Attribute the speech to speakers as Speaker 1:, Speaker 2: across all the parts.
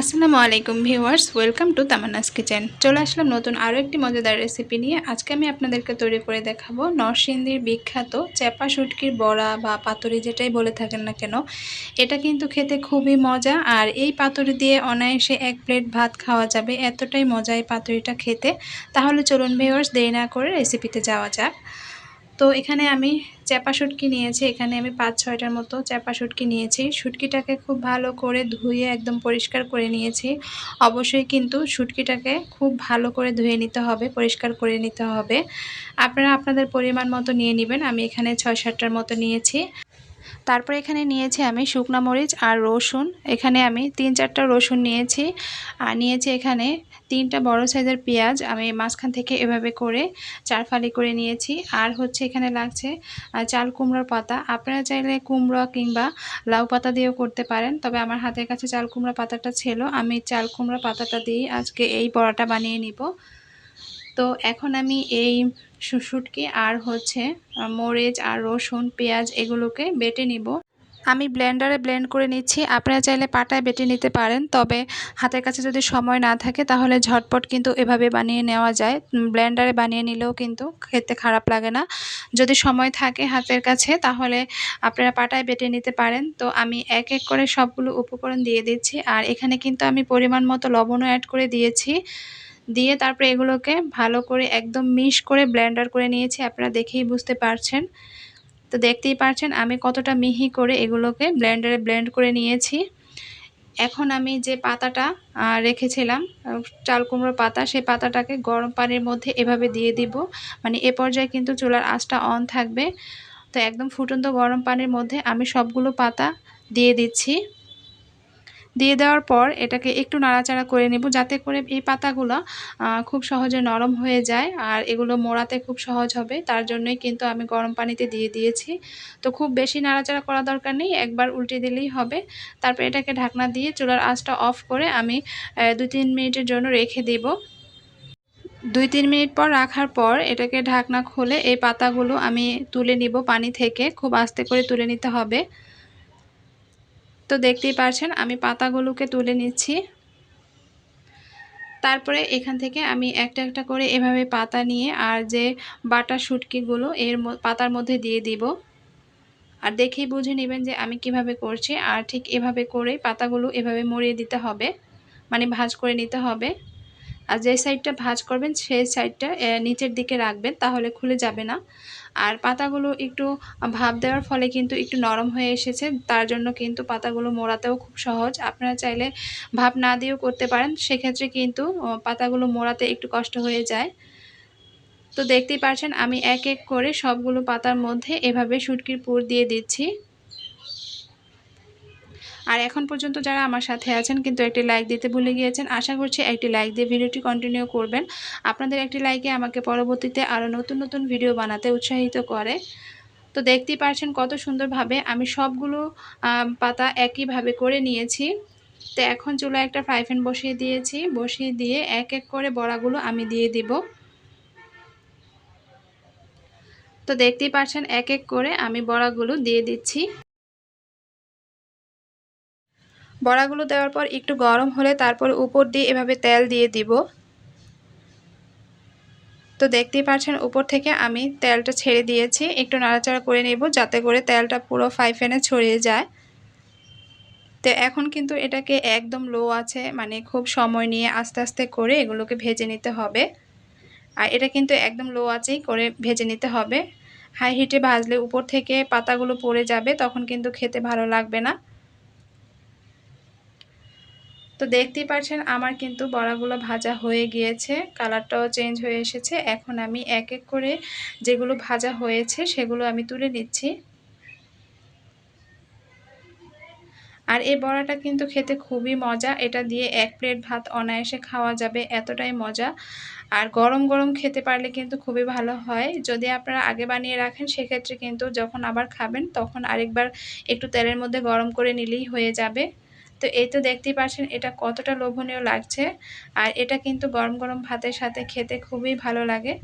Speaker 1: আসসালামু আলাইকুম viewers, welcome to Tamanna's kitchen. চলে আসলাম নতুন আরও একটি মজাদার রেসিপি নিয়ে। আজকে আমি আপনাদেরকে তৈরি করে দেখাবো নরসিংদীর বিখ্যাত চেপা শুটকির বড়া বা পাতুরি যেটাই বলে থাকেন না কেন। এটা কিন্তু খেতে খুবই মজা আর এই পাতুরি দিয়ে অনায়াসে এক প্লেট ভাত খাওয়া যাবে। এতটাই মজা এই পাতুরিটা খেতে। তাহলে চলুন ভিউয়ার্স, দেরি না করে রেসিপিতে যাওয়া যাক। তো এখানে আমি চ্যাপা শুটকি নিয়েছি। এখানে আমি পাঁচ, ছয়টার মতো চ্যাপা শুটকি নিয়েছি। শুটকিটাকে খুব ভালো করে ধুয়ে একদম পরিষ্কার করে নিয়েছি। অবশ্যই কিন্তু শুটকিটাকে খুব ভালো করে ধুয়ে নিতে হবে, পরিষ্কার করে নিতে হবে। আপনারা আপনাদের পরিমাণ মতো নিয়ে নেবেন। আমি এখানে ছয়, সাতটার মতো নিয়েছি। তারপর এখানে নিয়েছি আমি শুকনা মরিচ আর রসুন। এখানে আমি তিন চারটা রসুন নিয়েছি। আর নিয়েছি এখানে তিনটা বড় সাইজের পেঁয়াজ। আমি মাঝখান থেকে এভাবে করে চার ফালি করে নিয়েছি। আর হচ্ছে এখানে লাগছে চাল কুমড়োর পাতা। আপনারা চাইলে কুমড়ো কিংবা লাউ পাতা দিয়েও করতে পারেন। তবে আমার হাতের কাছে চাল কুমড়া পাতাটা ছিল। আমি চাল কুমড়া পাতাটা দিয়ে আজকে এই বড়াটা বানিয়ে নিব। তো এখন আমি এই শুশুটকি আর হচ্ছে মরিচ আর রসুন, পেঁয়াজ এগুলোকে বেটে নিব। আমি ব্লেন্ডারে ব্লেন্ড করে নিচ্ছি। আপনারা চাইলে পাটায় বেটে নিতে পারেন, তবে হাতের কাছে যদি সময় না থাকে তাহলে ঝটপট কিন্তু এভাবে বানিয়ে নেওয়া যায়। ব্লেন্ডারে বানিয়ে নিলেও কিন্তু খেতে খারাপ লাগে না। যদি সময় থাকে হাতের কাছে তাহলে আপনারা পাটায় বেটে নিতে পারেন। তো আমি এক এক করে সবগুলো উপকরণ দিয়ে দিচ্ছি। আর এখানে কিন্তু আমি পরিমাণ মতো লবণও অ্যাড করে দিয়েছি। দিয়ে তারপরে এগুলোকে ভালো করে একদম মিশ করে ব্লেন্ডার করে নিয়েছি, আপনারা দেখেই বুঝতে পারছেন। তো দেখতেই পারছেন, আমি কতটা মিহি করে এগুলোকে ব্লেন্ডারে ব্লেন্ড করে নিয়েছি। এখন আমি যে পাতাটা রেখেছিলাম চাল কুমড়োর পাতা, সেই পাতাটাকে গরম পানির মধ্যে এভাবে দিয়ে দিব। মানে এ পর্যায়ে কিন্তু চুলার আঁচটা অন থাকবে। তো একদম ফুটন্ত গরম পানির মধ্যে আমি সবগুলো পাতা দিয়ে দিচ্ছি। দিয়ে দেওয়ার পর এটাকে একটু নাড়াচাড়া করে নেব, যাতে করে এই পাতাগুলো খুব সহজে নরম হয়ে যায় আর এগুলো মোড়াতে খুব সহজ হবে। তার জন্যই কিন্তু আমি গরম পানিতে দিয়ে দিয়েছি। তো খুব বেশি নাড়াচাড়া করা দরকার নেই, একবার উল্টে দিলেই হবে। তারপর এটাকে ঢাকনা দিয়ে চুলার আঁচটা অফ করে আমি দু তিন মিনিটের জন্য রেখে দেব। দুই তিন মিনিট পর রাখার পর এটাকে ঢাকনা খুলে এই পাতাগুলো আমি তুলে নিব পানি থেকে। খুব আস্তে করে তুলে নিতে হবে। তো দেখতেই পারছেন, আমি পাতাগুলোকে তুলে নিচ্ছি। তারপরে এখান থেকে আমি একটা একটা করে এভাবে পাতা নিয়ে আর যে বাটা শুটকিগুলো, এর পাতার মধ্যে দিয়ে দিব। আর দেখেই বুঝে নেবেন যে আমি কীভাবে করছি। আর ঠিক এভাবে করে পাতাগুলো এভাবে মরিয়ে দিতে হবে মানে ভাজ করে নিতে হবে। আর যে সাইডটা ভাজ করবেন, সেই সাইডটা নিচের দিকে রাখবেন, তাহলে খুলে যাবে না। আর পাতাগুলো একটু ভাব দেওয়ার ফলে কিন্তু একটু নরম হয়ে এসেছে, তার জন্য কিন্তু পাতাগুলো মোড়াতেও খুব সহজ। আপনারা চাইলে ভাব না দিয়েও করতে পারেন, সেক্ষেত্রে কিন্তু পাতাগুলো মোড়াতে একটু কষ্ট হয়ে যায়। তো দেখতেই পারছেন, আমি এক এক করে সবগুলো পাতার মধ্যে এভাবে শুটকির পুর দিয়ে দিচ্ছি। আর এখন পর্যন্ত যারা আমার সাথে আছেন কিন্তু একটি লাইক দিতে ভুলে গিয়েছেন, আশা করছি একটি লাইক দিয়ে ভিডিওটি কন্টিনিউ করবেন। আপনাদের একটি লাইকে আমাকে পরবর্তীতে আরও নতুন নতুন ভিডিও বানাতে উৎসাহিত করে। তো দেখতেই পারছেন কত সুন্দরভাবে আমি সবগুলো পাতা একইভাবে করে নিয়েছি। তো এখন চুলা একটা ফ্রাই প্যান বসিয়ে দিয়েছি, বসিয়ে দিয়ে এক এক করে বড়াগুলো আমি দিয়ে দিব। তো দেখতেই পারছেন এক এক করে আমি বড়াগুলো দিয়ে দিচ্ছি। বড়াগুলো দেওয়ার পর একটু গরম হলে তারপর উপর দিয়ে এভাবে তেল দিয়ে দিব। তো দেখতেই পাচ্ছেন উপর থেকে আমি তেলটা ছেড়ে দিয়েছি। একটু নাড়াচাড়া করে নেব যাতে করে তেলটা পুরো ফাইফেনে ছড়িয়ে যায়। তো এখন কিন্তু এটাকে একদম লো আছে মানে খুব সময় নিয়ে আস্তে আস্তে করে এগুলোকে ভেজে নিতে হবে। আর এটা কিন্তু একদম লো আছেই করে ভেজে নিতে হবে। হাই হিটে ভাজলে উপর থেকে পাতাগুলো পড়ে যাবে, তখন কিন্তু খেতে ভালো লাগবে না। তো দেখতেই পাচ্ছেন আমার কিন্তু বড়াগুলো ভাজা হয়ে গিয়েছে, কালারটাও চেঞ্জ হয়ে এসেছে। এখন আমি এক এক করে যেগুলো ভাজা হয়েছে, সেগুলো আমি তুলে নিচ্ছি। আর এই বড়াটা কিন্তু খেতে খুবই মজা, এটা দিয়ে এক প্লেট ভাত অনায়াসে খাওয়া যাবে, এতটাই মজা। আর গরম গরম খেতে পারলে কিন্তু খুবই ভালো হয়। যদি আপনারা আগে বানিয়ে রাখেন, সেক্ষেত্রে কিন্তু যখন আবার খাবেন, তখন আরেকবার একটু তেলের মধ্যে গরম করে নিলেই হয়ে যাবে। তো এই তো দেখতেই পাচ্ছেন এটা কতটা লোভনীয় লাগছে। আর এটা কিন্তু গরম গরম ভাতের সাথে খেতে খুবই ভালো লাগে।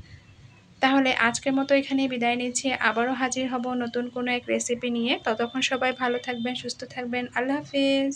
Speaker 1: তাহলে আজকের মতো এখানেই বিদায় নিচ্ছি। আবারও হাজির হব নতুন কোনো এক রেসিপি নিয়ে। ততক্ষণ সবাই ভালো থাকবেন, সুস্থ থাকবেন। আল্লাহ হাফিজ।